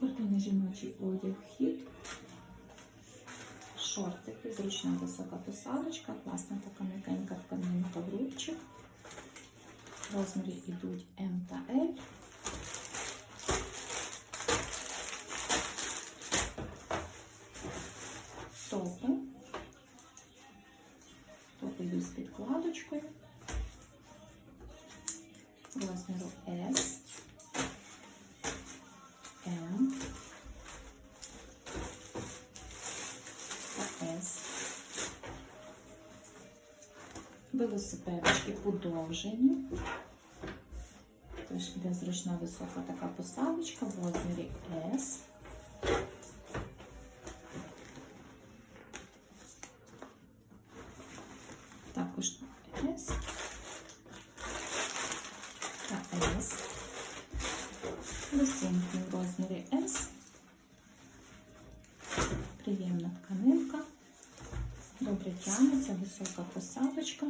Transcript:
Спортивний жіночий одяг хід. Шортики, зручна висока посадочка, класна така м'якенька тканинка в рубчик. Розміри йдуть М та L. Топи. Топи йдуть з підкладочкою. Розміру S. Велосипедочки подовжені. Тож іде зручна висока така посадочка в розмірі S. Також S та S. Лосинки в розмірі S. Приємна тканинка. Тягнеться, висока посадочка.